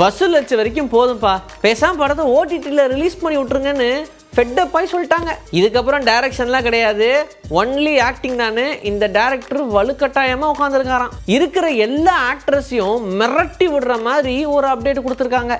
வசூல் லட்சம் வரைக்கும் போதும்ப்பா பேசாம படத்தை ஓடிடியில் ரிலீஸ் பண்ணி விட்ருங்கன்னு ஃபெட்டப்பாய் சொல்லிட்டாங்க. இதுக்கப்புறம் டைரக்ஷன்லாம் கிடையாது. ஒன்லி ஆக்டிங் தானே இந்த டேரக்டர் வலுக்கட்டாயமாக உட்காந்துருக்காராம் இருக்கிற எல்லா ஆக்ட்ரஸையும் மிரட்டி விடுற மாதிரி ஒரு அப்டேட் கொடுத்துருக்காங்க.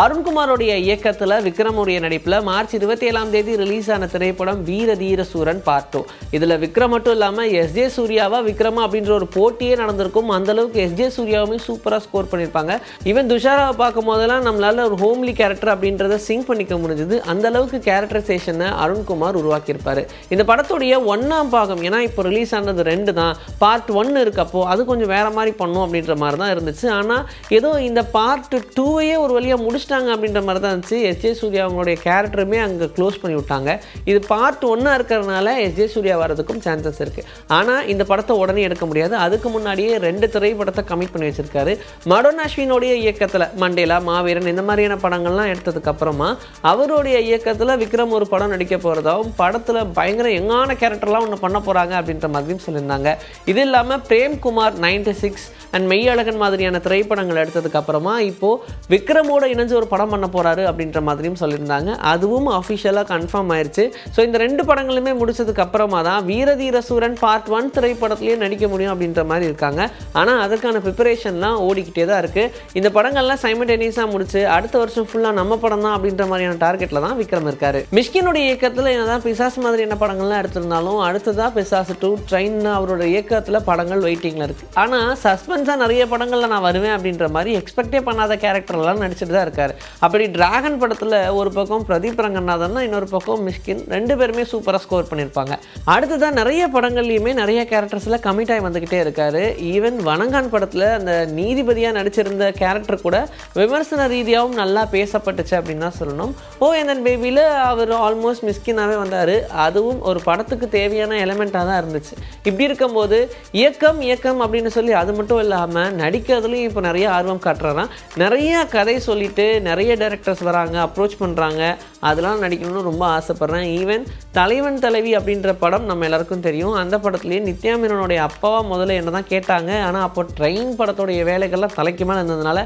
அருண்குமாரோடைய இயக்கத்தில் விக்ரமுடைய நடிப்பில் மார்ச் இருபத்தி ஏழாம் தேதி ரிலீஸ் ஆன திரைப்படம் வீர தீர சூரன் பார்ட்டு இதில் விக்ரம் மட்டும் இல்லாமல் எஸ்ஜே சூர்யாவா விக்ரமா அப்படின்ற ஒரு போட்டியே நடந்திருக்கும். அந்த அளவுக்கு எஸ்ஜே சூர்யாவுமே சூப்பராக ஸ்கோர் பண்ணியிருப்பாங்க. ஈவன் துஷாராவை பார்க்கும் போதெல்லாம் நம்மளால் ஒரு ஹோம்லி கேரக்டர் அப்படின்றத சிங்க் பண்ணிக்க முடிஞ்சது. அந்த அளவுக்கு கேரக்டரைசேஷனை அருண்குமார் உருவாக்கியிருப்பார். இந்த படத்துடைய ஒன்றாம் பாகம் ஏன்னா இப்போ ரிலீஸ் ஆனது ரெண்டு தான் பார்ட் ஒன்று இருக்கப்போ அது கொஞ்சம் வேறு மாதிரி பண்ணும் அப்படின்ற மாதிரி தான் இருந்துச்சு. ஆனால் ஏதோ இந்த பார்ட் டூவையே ஒரு வழியாக முடிச்சிட்டாங்க அப்படின்ற மாதிரி தான் இருந்துச்சு. எஸ்ஜே சூர்யா அவங்களுடைய கேரக்டருமே அங்கே க்ளோஸ் பண்ணி விட்டாங்க. இது பார்ட் ஒன்றா இருக்கிறதுனால எஸ்ஜே சூர்யா வரதுக்கும் சான்சஸ் இருக்குது ஆனால் இந்த படத்தை உடனே எடுக்க முடியாது. அதுக்கு முன்னாடியே ரெண்டு திரைப்படத்தை கமிட் பண்ணி வச்சிருக்காரு. மடோன் அஸ்வினுடைய இயக்கத்தில் மண்டேலா மாவீரன் இந்த மாதிரியான படங்கள்லாம் எடுத்ததுக்கு அப்புறமா அவருடைய இயக்கத்தில் விக்ரம் ஒரு படம் நடிக்க போகிறதாவும் படத்தில் பயங்கர எங்கான கேரக்டர்லாம் ஒன்று பண்ண போகிறாங்க அப்படின்ற மாதிரியும் சொல்லியிருந்தாங்க. இது இல்லாமல் Premkumar ninety six and Meiyazhagan மாதிரியான திரைப்படங்கள் எடுத்ததுக்கு அப்புறமா இப்போது விக்ரமோட இணைஞ்சு ஒரு படம் பண்ண போகிறாரு அப்படின்ற மாதிரியும் சொல்லியிருந்தாங்க. அதுவும் அஃபிஷியலாக கன்ஃபார்ம் ஆயிருச்சு. ஸோ இந்த ரெண்டு படங்களுமே முடிச்சதுக்கு அப்புறமா தான் வீரதீர சூரன் பார்ட் ஒன் திரைப்படத்துலேயே நடிக்க முடியும் அப்படின்ற மாதிரி இருக்காங்க. ஆனால் அதற்கான ப்ரிப்பரேஷன்லாம் ஓடிக்கிட்டே தான் இருக்குது இந்த படங்கள்லாம் சைமண்டேனியஸாக முடிச்சு அடுத்த வருஷம் ஃபுல்லாக நம்ம படம் தான் அப்படின்ற மாதிரியான டார்கெட்டில் தான் விக்ரம் இருக்காரு. மிஷ்கினுடைய இயக்கத்தில் என்னதான் பிசாஸ் மாதிரியான படங்கள்லாம் எடுத்திருந்தாலும் அடுத்ததாக பிசாஸ் டூ ட்ரெயின் அவரோட இயக்கத்தில் படங்கள் வெயிட்டிங்கில் இருக்குது ஆனால் சஸ்பென்ஸாக நிறைய படங்களில் நான் வருவேன் அப்படின்ற மாதிரி எக்ஸ்பெக்டே பண்ணாத கேரக்டர்லாம் நடிச்சிட்டு தான் இருக்காரு அப்படி டிராகன் படத்தில் ஒரு பக்கம் பிரதீப் ரங்கநாதன் இன்னொரு பக்கம் மிஷ்கின். ரெண்டு பேருமே சூப்பராக ஸ்கோர் பண்ணியிருப்பாங்க. அடுத்ததான் நிறைய படங்கள்லையுமே நிறைய கேரக்டர்ஸில் கமிட் ஆகி வந்துக்கிட்டே இருக்காரு. ஈவன் வனங்கான் படத்தில் அந்த நீதிபதியாக நடிச்சிருந்த கேரக்டர் கூட விமர்சன ரீதியாகவும் நல்லா பேசப்பட்டுச்சு அப்படின்னு தான் சொல்லணும். ஓ என் பேபியில் அவர் ஆல்மோஸ்ட் மிஸ்கினாகவே வந்தார். அதுவும் ஒரு படத்துக்கு தேவையான எலமெண்ட்டாக தான் இருந்துச்சு. இப்படி இருக்கும்போது இயக்கம் இயக்கம் அப்படின்னு சொல்லி அது மட்டும் இல்லாமல் நடிக்கிறதுலையும் இப்போ நிறைய ஆர்வம் காட்டுறாராம். நிறைய கதை சொல்லிட்டு நிறைய டேரக்டர்ஸ் வராங்க அப்ரோச் பண்ணுறாங்க அதெல்லாம் நடிக்கணும்னு ரொம்ப ஆசைப்பட்றேன். ஈவன் தலைவன் தலைவி அப்படின்ற படம் நம்ம எல்லாருக்கும் தெரியும். அந்த படத்துலேயே நித்யா மேனனுடைய அப்பாவா முதல்ல என்ன தான் கேட்டாங்க ஆனால் அப்போ ட்ரெயின் படத்துடைய வேலைகள்லாம் தலைக்கு மேலே இருந்ததுனால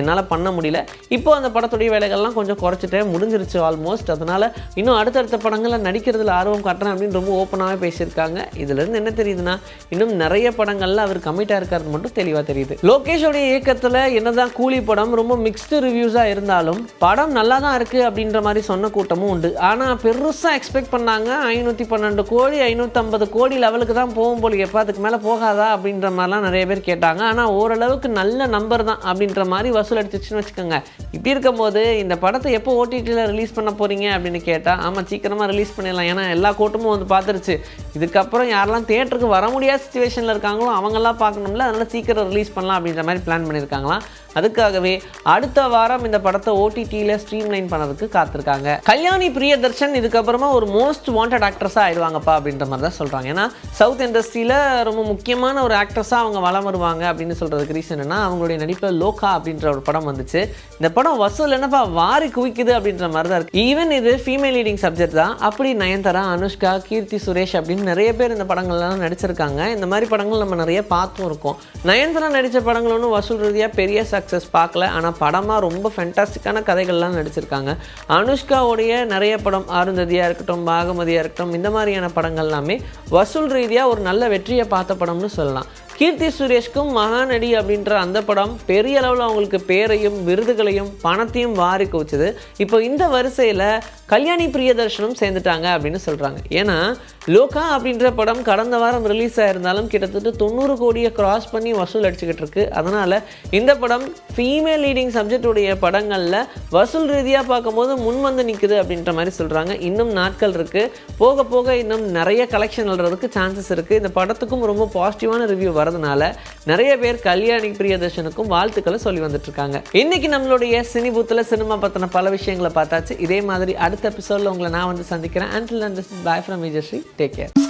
என்னால் பண்ண முடியல. இப்போ அந்த படத்துடைய வேலைகள்லாம் கொஞ்சம் குறைச்சிட்டேன் முடிஞ்சிருச்சு ஆல்மோஸ்ட் அதனால் இன்னும் அடுத்தடுத்த படங்களில் நடிக்கிறதுல ஆர்வம் காட்டுறேன் அப்படின்னு ரொம்ப ஓப்பனாகவே பேசியிருக்காங்க. இதுலேருந்து என்ன தெரியுதுன்னா இன்னும் நிறைய படங்களில் அவர் கமிட்டாக இருக்கிறது மட்டும் தெளிவாக தெரியுது. லோகேஷோடைய இயக்கத்தில் என்னதான் கூலி படம் ரொம்ப மிக்ஸ்டு ரிவ்யூஸாக இருந்தாலும் படம் நல்லா தான் இருக்குது அப்படின்ற மாதிரி சொன்ன கூட்டமும் உண்டு. ஆனால் பெருசாக எக்ஸ்பெக்ட் பண்ணாங்க ஐநூற்றி பன்னெண்டு கோடி ஐநூற்றம்பது கோடி லெவலுக்கு தான் போகும் போல எப்போ அதுக்கு மேலே போகாதா அப்படின்ற மாதிரிலாம் நிறைய பேர் கேட்டாங்க. ஆனால் ஓரளவுக்கு நல்ல நம்பர் தான் அப்படின்ற மாதிரி வசூல் அடிச்சிச்சுன்னு வச்சுக்கோங்க. இப்படி இருக்கும்போது இந்த படத்தை எப்போ ஓடிடியில் ரிலீஸ் பண்ண போகிறீங்க அப்படின்னு கேட்டால் ஆமாம் சீக்கிரமாக ரிலீஸ் பண்ணிடலாம். ஏன்னா எல்லா கூட்டமும் வந்து பார்த்துருச்சு. இதுக்கப்புறம் யாரெல்லாம் தேட்டருக்கு வர முடியாத சுச்சுவேஷனில் இருக்காங்களோ அவங்கெல்லாம் பார்க்கணும்ல. அதனால் சீக்கிரம் ரிலீஸ் பண்ணலாம் அப்படின்ற மாதிரி பிளான் பண்ணியிருக்காங்களாம். அதுக்காகவே அடுத்த வாரம் இந்த படத்தை ஓடிடியில் ஸ்ட்ரீம் லைன் பண்ணதுக்கு காத்திருக்காங்க. கல்யாணி பிரியதர்ஷன் இதுக்கப்புறமா ஒரு மோஸ்ட் வாண்டட் ஆக்ட்ரஸாக ஆயிடுவாங்கப்பா அப்படின்ற மாதிரி தான் சொல்கிறாங்க ஏன்னா சவுத் இண்டஸ்ட்ரியில் ரொம்ப முக்கியமான ஒரு ஆக்ட்ரஸாக அவங்க வளம் வருவாங்க அப்படின்னு சொல்கிறதுக்கு ரீசன் என்ன அவங்களுடைய நடிப்பில் லோகா அப்படின்ற ஒரு படம் வந்துச்சு. இந்த படம் வசூல் என்னப்பா வாரி குவிக்குது அப்படின்ற மாதிரி தான் இருக்குது ஈவன் இது ஃபீமேல் லீடிங் சப்ஜெக்ட் தான். அப்படி நயன்தாரா அனுஷ்கா கீர்த்தி சுரேஷ் அப்படின்னு நிறைய பேர் இந்த படங்கள்லாம் நடிச்சிருக்காங்க. இந்த மாதிரி படங்கள் நம்ம நிறைய பார்த்தும் இருக்கோம். நயன்தாரா நடித்த படங்கள் ஒன்றும் வசூல் ரீதியாக பெரிய சக்ஸஸ் பார்க்கல. ஆனால் படமாக ரொம்ப ஃபென்டாஸ்டிக்கான கதைகள்லாம் நடிச்சிருக்காங்க. அனுஷ்காவுடைய நிறைய படம் அருந்ததியாக இருக்கட்டும் பாகமதியாக இருக்கட்டும் இந்த மாதிரியான படங்கள் எல்லாமே வசூல் ரீதியாக ஒரு நல்ல வெற்றியை பார்த்த படம்னு சொல்லலாம். கீர்த்தி சுரேஷ்க்கும் மகாநடி அப்படின்ற அந்த படம் பெரிய அளவில் அவங்களுக்கு பேரையும் விருதுகளையும் பணத்தையும் வாரி குவிச்சது. இப்போ இந்த வரிசையில் கல்யாணி பிரியதர்ஷனும் சேர்ந்துட்டாங்க அப்படின்னு சொல்கிறாங்க ஏன்னா லோகா அப்படின்ற படம் கடந்த வாரம் ரிலீஸ் ஆயிருந்தாலும் கிட்டத்தட்ட தொண்ணூறு கோடியை கிராஸ் பண்ணி வசூல் அடிச்சுக்கிட்டு இருக்கு. அதனால் இந்த படம் ஃபீமேல் லீடிங் சப்ஜெக்டுடைய படங்களில் வசூல் ரீதியாக பார்க்கும்போது முன் வந்து நிற்குது அப்படின்ற மாதிரி சொல்கிறாங்க இன்னும் நாட்கள் இருக்குது போக போக இன்னும் நிறைய கலெக்ஷன் வர்றதுக்கு சான்சஸ் இருக்குது இந்த படத்துக்கும் ரொம்ப பாசிட்டிவான ரிவ்யூ வரதுனால நிறைய பேர் கல்யாணி பிரியதர்ஷனுக்கும் வாழ்த்துக்களை சொல்லி வந்துட்டு இருக்காங்க இன்னைக்கு நம்மளுடைய சினி பூத்தில் சினிமா பற்றின பல விஷயங்களை பார்த்தாச்சு. இதே மாதிரி அடுத்த எபிசோடில் உங்களை நான் வந்து சந்திக்கிறேன். And bye from Vijayasri take care